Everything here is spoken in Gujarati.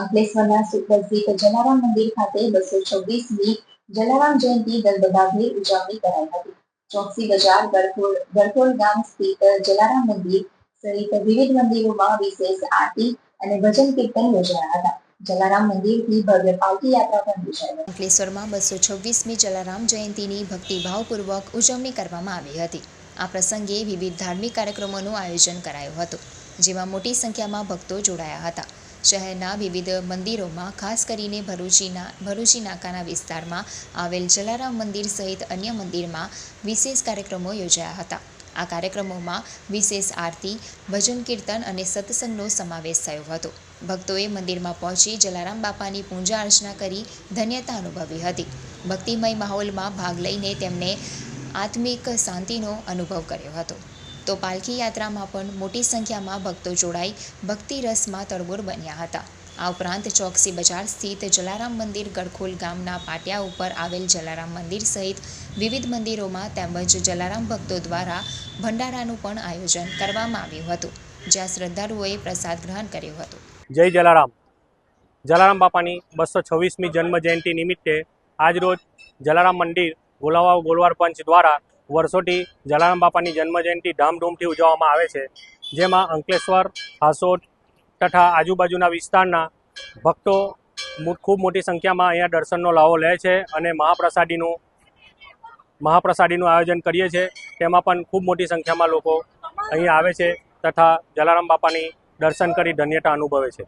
અંકલેશ્વરના સુપ્રસિદ્ધ જલારામ મંદિર ખાતે બસો છવ્વીસમી જલારામ જયંતિ દલબધાભેર ઉજવણી કરાઈ હતી. ચોકસી બજાર ગરખોલ ગરખોલ ગામ સ્થિત જલારામ મંદિર સહિત વિવિધ મંદિરોમાં વિશેષ આરતી અને ભજન કીર્તન યોજાયા હતા. જલારામ મંદિરથી ભવ્ય પાલકી યાત્રા પણ અંકલેશ્વરમાં બસો છવ્વીસમી જલારામ જયંતિની ભક્તિભાવપૂર્વક ઉજવણી કરવામાં આવી હતી. આ પ્રસંગે વિવિધ ધાર્મિક કાર્યક્રમોનું આયોજન કરાયું હતું, જેમાં મોટી સંખ્યામાં ભક્તો જોડાયા હતા. શહેરના વિવિધ મંદિરોમાં, ખાસ કરીને ભરૂચીના, ભરૂચી નાકાના વિસ્તારમાં આવેલ જલારામ મંદિર સહિત અન્ય મંદિરમાં વિશેષ કાર્યક્રમો યોજાયા હતા. આ કાર્યક્રમોમાં વિશેષ આરતી, ભજન કીર્તન અને સત્સંગનો સમાવેશ થયો હતો. ભક્તોએ મંદિરમાં પહોંચી જલારામ બાપાની પૂજા અર્ચના કરી ધન્યતા અનુભવી હતી. ભક્તિમય માહોલમાં ભાગ લઈને તેમને આત્મિક શાંતિનો અનુભવ કર્યો હતો. તો પાલખી યાત્રામાં પણ મોટી સંખ્યામાં ભક્તો જોડાઈ ભક્તિ રસમાં તરબોળ બન્યા હતા. આ ઉપરાંત ચોકસી બજાર સ્થિત જલારામ મંદિર, ગડખોલ ગામના પાટિયા ઉપર આવેલ જલારામ મંદિર સહિત વિવિધ મંદિરોમાં તેમજ જલારામ ભક્તો દ્વારા ભંડારાનું પણ આયોજન કરવામાં આવ્યું હતું, જ્યાં શ્રદ્ધાળુઓએ પ્રસાદ ગ્રહણ કર્યો હતો. જય જલારામ. જલારામ બાપાની બસો છવ્વીસમી જન્મ જયંતિ નિમિત્તે આજરોજ જલારામ મંદિર ગોલાવાવ ગોલવાર પંચ દ્વારા વર્ષોથી જલારામ બાપાની જન્મ જયંતિ ધામધૂમથી ઉજવવામાં આવે છે. જેમાં અંકલેશ્વર, હાસોટ તથા આજુબાજુના વિસ્તારના ભક્તો ખૂબ મોટી સંખ્યામાં અહીંયા દર્શનનો લાવો લે છે અને મહાપ્રસાદીનું મહાપ્રસાદીનું આયોજન કરીએ છીએ. તેમાં પણ ખૂબ મોટી સંખ્યામાં લોકો અહીં આવે છે તથા જલારામ બાપાની દર્શન કરી ધન્યતા અનુભવે છે.